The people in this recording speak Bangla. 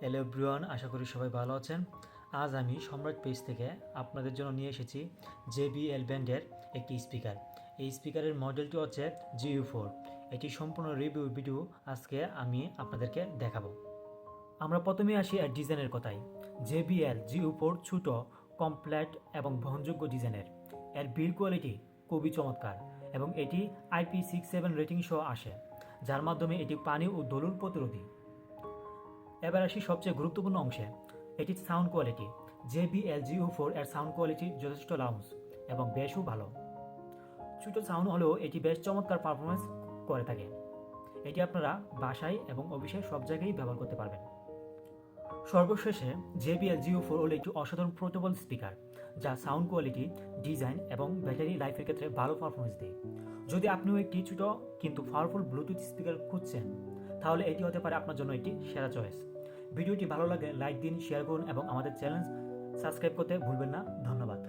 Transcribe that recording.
হ্যালো ব্রিয়ান আশা করি সবাই ভালো আছেন। আজ আমি সম্রাট পেজ থেকে আপনাদের জন্য নিয়ে এসেছি জেবিএল ব্যান্ডের একটি স্পিকার। এই স্পিকারের মডেলটি হচ্ছে জিইউ ফোর। এটি সম্পূর্ণ রিভিউ ভিডিও আজকে আমি আপনাদেরকে দেখাবো। আমরা প্রথমে আসি এর ডিজাইনের কথায়। জেবিএল জিইউ ফোর ছোটো কমপ্লেট এবং বহনযোগ্য ডিজাইনের। এর বিল কোয়ালিটি খুবই চমৎকার এবং এটি আইপি সিক্স সেভেন রেটিং সহ আসে, যার মাধ্যমে এটি পানি ও দলুর প্রতিরোধী। এবার আসি সবচেয়ে গুরুত্বপূর্ণ অংশে। এটি sound quality J B L Go four এর সাউন্ড কোয়ালিটি যথেষ্ট লাউন্স এবং বেশও ভালো। ছোটো সাউন্ড হলেও এটি বেশ চমৎকার পারফরমেন্স করে থাকে। এটি আপনারা বাসায় এবং অফিসে সব জায়গায় ব্যবহার করতে পারবেন। সর্বশেষে জেবিএল জিও ফোর হলো একটি অসাধারণ পোর্টেবল স্পিকার যা সাউন্ড কোয়ালিটি ডিজাইন এবং ব্যাটারি লাইফের ক্ষেত্রে ভালো পারফরমেন্স দেয়। যদি আপনিও একটি ছোট কিন্তু পাওয়ারফুল ব্লুটুথ স্পিকার খুঁজছেন, তাহলে এটি হতে পারে আপনার জন্য একটি সেরা চয়েস ভিডিওটি ভালো লাগে লাইক দিন শেয়ার করুন এবং আমাদের চ্যানেল সাবস্ক্রাইব করতে ভুলবেন না। ধন্যবাদ।